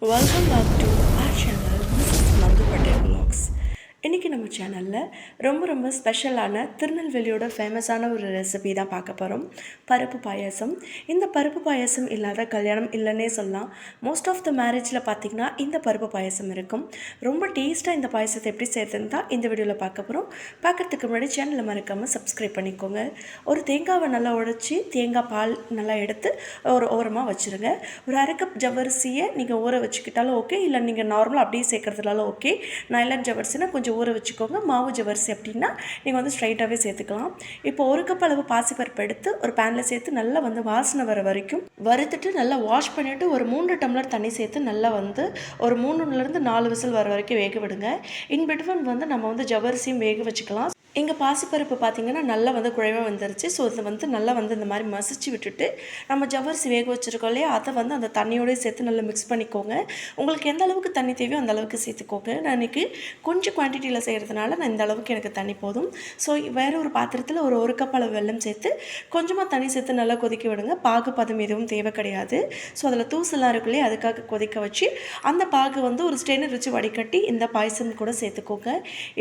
Welcome back to சேனலில் ரொம்ப ரொம்ப ஸ்பெஷலான திருநெல்வேலியோட ஃபேமஸான ஒரு ரெசிபி தான் பார்க்க போகிறோம் பருப்பு பாயாசம். இந்த பருப்பு பாயாசம் இல்லாத கல்யாணம் இல்லைன்னே சொல்லலாம். மோஸ்ட் ஆஃப் த மேரேஜில் பார்த்திங்கன்னா இந்த பருப்பு பாயாசம் இருக்கும். ரொம்ப டேஸ்ட்டாக இந்த பாயாசத்தை எப்படி சேர்த்துன்னு தான் இந்த வீடியோவில் பார்க்க போகிறோம் பார்க்குறதுக்கு முன்னாடி சேனலை மறக்காமல் சப்ஸ்கிரைப் பண்ணிக்கோங்க. ஒரு தேங்காவை நல்லா உடைச்சி தேங்காய் பால் நல்லா எடுத்து ஒரு ஓரமாக வச்சுருங்க. ஒரு அரை கப் ஜவ்வரிசியை நீங்கள் ஊற வச்சுக்கிட்டாலும் ஓகே இல்லை நீங்கள் நார்மலாக அப்படியே சேர்க்குறதுனாலும் ஓகே நைலான் ஜவ்வரிசினா கொஞ்சம் ஊற வச்சுக்கோங்க. மாவு ஜவரிசி அப்படின்னா நீங்கள் வந்து ஸ்ட்ரைட்டாகவே சேர்த்துக்கலாம். இப்போ ஒரு கப் அளவு பாசிப்பருப்பு எடுத்து ஒரு பேனில் சேர்த்து நல்லா வந்து வாசனை வர வரைக்கும் வறுத்துட்டு நல்லா வாஷ் பண்ணிவிட்டு ஒரு மூன்று டம்ளர் தண்ணி சேர்த்து நல்லா வந்து ஒரு மூணுலேருந்து நாலு விசில் வர வரைக்கும் வேக விடுங்க. இன் பிட்வன் வந்து நம்ம வந்து ஜவரிசியும் வேக வச்சுக்கலாம். எங்கள் பாசிப்பருப்பு பார்த்திங்கன்னா நல்லா வந்து குழைவாக வந்துருச்சு. ஸோ இதை வந்து நல்லா வந்து இந்த மாதிரி மசிச்சு விட்டுட்டு நம்ம ஜவ்வரிசி வேக வச்சுருக்கோம் இல்லையா? அதை வந்து அந்த தண்ணியோடய சேர்த்து நல்லா மிக்ஸ் பண்ணிக்கோங்க. உங்களுக்கு எந்த அளவுக்கு தண்ணி தேவையோ அந்த அளவுக்கு சேர்த்துக்கோங்க. நான் இன்றைக்கி கொஞ்சம் குவான்டிட்டியில் செய்கிறதுனால நான் இந்த அளவுக்கு எனக்கு தண்ணி போதும். ஸோ வேறு ஒரு பாத்திரத்தில் ஒரு ஒரு கப் அளவு வெல்லம் சேர்த்து கொஞ்சமாக தண்ணி சேர்த்து நல்லா கொதிக்க விடுங்க. பாகு பதம் எதுவும் தேவை கிடையாது. ஸோ அதில் தூசெல்லாம் இருக்கு இல்லையா? அதுக்காக கொதிக்க வச்சு அந்த பாகு வந்து ஒரு ஸ்டெயினர் வச்சு வடிகட்டி இந்த பாயசம் கூட சேர்த்துக்கோங்க.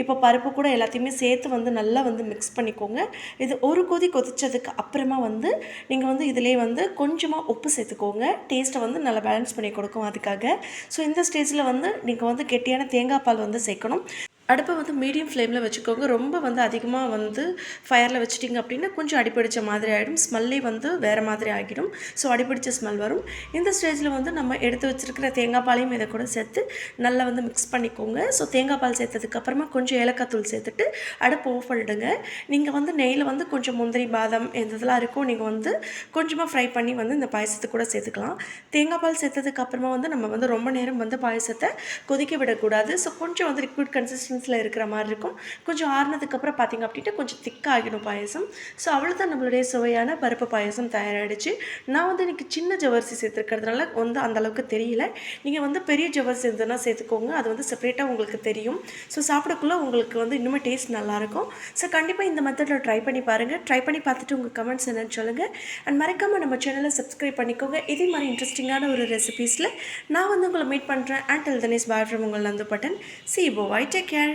இப்போ பருப்பு கூட எல்லாத்தையுமே சேர்த்து வந்து வந்து நல்லா வந்து மிக்ஸ் பண்ணிக்கோங்க. இது ஒரு கொதி கொதிச்சதுக்கு அப்புறமா வந்து நீங்கள் வந்து இதிலே வந்து கொஞ்சமாக உப்பு சேர்த்துக்கோங்க. டேஸ்ட்டை வந்து நல்லா பேலன்ஸ் பண்ணி கொடுக்கும் அதுக்காக. ஸோ இந்த ஸ்டேஜில் வந்து நீங்கள் வந்து கெட்டியான தேங்காய் பால் வந்து சேர்க்கணும். அடுப்பை வந்து மீடியம் ஃப்ளேமில் வச்சுக்கோங்க. ரொம்ப வந்து அதிகமாக வந்து ஃபயரில் வச்சுட்டிங்க அப்படின்னா கொஞ்சம் அடிப்பிடிச்ச மாதிரி ஆகிடும் ஸ்மெல்லே வந்து வேறு மாதிரி ஆகிடும். ஸோ அடிப்பிடிச்ச ஸ்மெல் வரும். இந்த ஸ்டேஜில் வந்து நம்ம எடுத்து வச்சிருக்கிற தேங்காய் பாலையும் இதை கூட சேர்த்து நல்லா வந்து மிக்ஸ் பண்ணிக்கோங்க. ஸோ தேங்காய் பால் சேர்த்ததுக்கப்புறமா கொஞ்சம் ஏலக்காய் தூள் சேர்த்துட்டு அடுப்பு ஆஃப் பண்ணிடுங்க. நீங்கள் வந்து நெய்யில் வந்து கொஞ்சம் முந்திரி பாதம் இந்த இதெல்லாம் இருக்கும். நீங்கள் வந்து கொஞ்சமாக ஃப்ரை பண்ணி வந்து இந்த பாயசத்தை கூட சேர்த்துக்கலாம். தேங்காய் பால் சேர்த்ததுக்கப்புறமா வந்து நம்ம வந்து ரொம்ப நேரம் வந்து பாயசத்தை கொதிக்க விடக்கூடாது. ஸோ கொஞ்சம் வந்து லிக்விட் கன்சிஸ்டன்ஸில் இருக்கிற மாதிரி இருக்கும். கொஞ்சம் ஆறுனதுக்கப்புறம் பார்த்தீங்க அப்படின்ட்டு கொஞ்சம் திக்காகிடும் பாயசம். ஸோ அவ்வளோதான் நம்மளுடைய சுவையான பருப்பு பாயசம் தயாராகிடுச்சு நான் வந்து இன்றைக்கி சின்ன ஜவரிசி சேர்த்துருக்கிறதுனால வந்து அந்தளவுக்கு தெரியல. நீங்கள் வந்து பெரிய ஜவரிசி இருந்ததுன்னா சேர்த்துக்கோங்க. அது வந்து செப்பரேட்டாக உங்களுக்கு தெரியும். ஸோ சாப்பிடக்குள்ளே உங்களுக்கு வந்து இன்னுமே டேஸ்ட் நல்லாயிருக்கும் ஸோ கண்டிப்பாக இந்த மெத்தடில் ட்ரை பண்ணி பாருங்கள் ட்ரை பண்ணி பார்த்துட்டு உங்கள் கமெண்ட்ஸ் என்னென்னு சொல்லுங்கள் அண்ட் மறக்காமல் நம்ம சேனலை சப்ஸ்கிரைப் பண்ணிக்கோங்க. இதே மாதிரி இன்ட்ரெஸ்டிங்கான ஒரு ரெசிபீஸில் நான் வந்து உங்களை மீட் பண்ணுறேன் அண்ட் டெல் தனிஸ் பாய் ஃப்ரம் உங்கள் நந்து பட்டன். சி போ ஐ டேக் கேர்